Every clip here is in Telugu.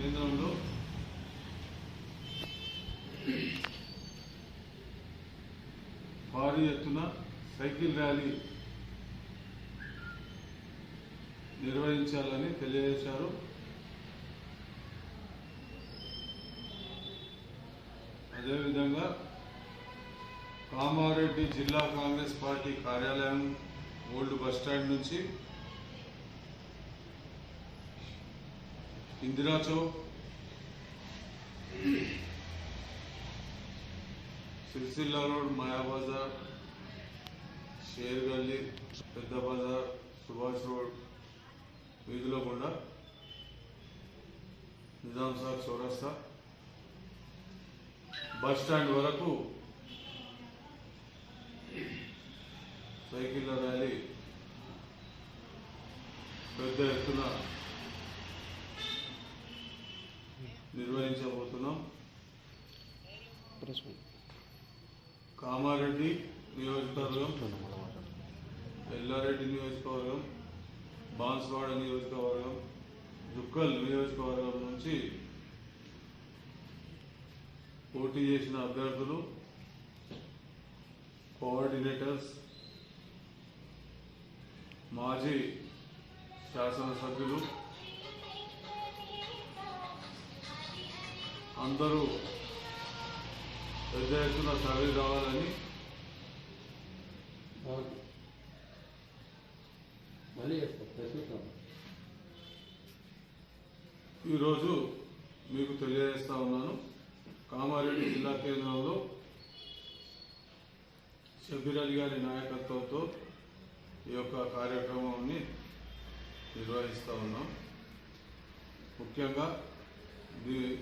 కేంద్రంలో భారీ ఎత్తున సైకిల్ ర్యాలీ నిర్వహించాలని తెలియజేశారు. అదేవిధంగా కామారెడ్డి జిల్లా కాంగ్రెస్ పార్టీ కార్యాలయం ఓల్డ్ బస్ స్టాండ్ నుంచి ఇందిరా చౌక్ సిరిసిల్ల రోడ్ మాయా బజార్. షేర్ గల్లీ పెద్ద బజార్ సుభాష్ రోడ్. వీధిలో కూడా. నిజాం సార్ చౌరస్తా. బస్ స్టాండ్ వరకు సైకిళ్ళ ర్యాలీ. పెద్ద ఎత్తున నిర్వహించబోతున్నాం. కామారెడ్డి నియోజకవర్గం ఎల్లారెడ్డి నియోజకవర్గం బాన్స్వాడ నియోజకవర్గం దుక్కల్ నియోజకవర్గం నుంచి పోటీ చేసిన అభ్యర్థులు కోఆర్డినేటర్స్ మాజీ శాసనసభ్యులు అందరూ పెద్ద ఎత్తున తరలి రావాలని ఈరోజు మీకు తెలియజేస్తా ఉన్నాను కామారెడ్డి జిల్లా కేంద్రంలో షబీర్ అలీ గారి నాయకత్వంతో ఈ యొక్క కార్యక్రమాన్ని నిర్వహిస్తూ ఉన్నాం. ముఖ్యంగా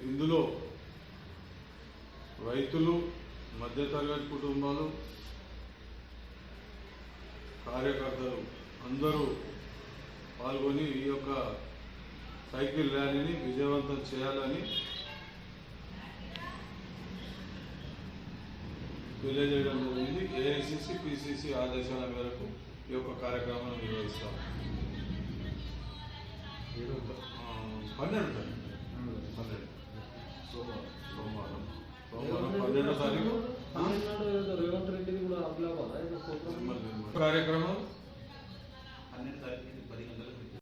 ఇందులో రైతులు మధ్యతరగతి కుటుంబాలు కార్యకర్తలు అందరూ పాల్గొని ఈ యొక్క సైకిల్ ర్యాలీని విజయవంతం చేయాలని తెలియజేయడం జరిగింది. ఏఐసిసి పిసిసి ఆదేశాల మేరకు ఈ యొక్క కార్యక్రమాన్ని నిర్వహిస్తాం. పన్నెండు సోమవారం సోమవారం పన్నెండో తారీఖు. రేవంత్ రెడ్డిది కూడా కార్యక్రమం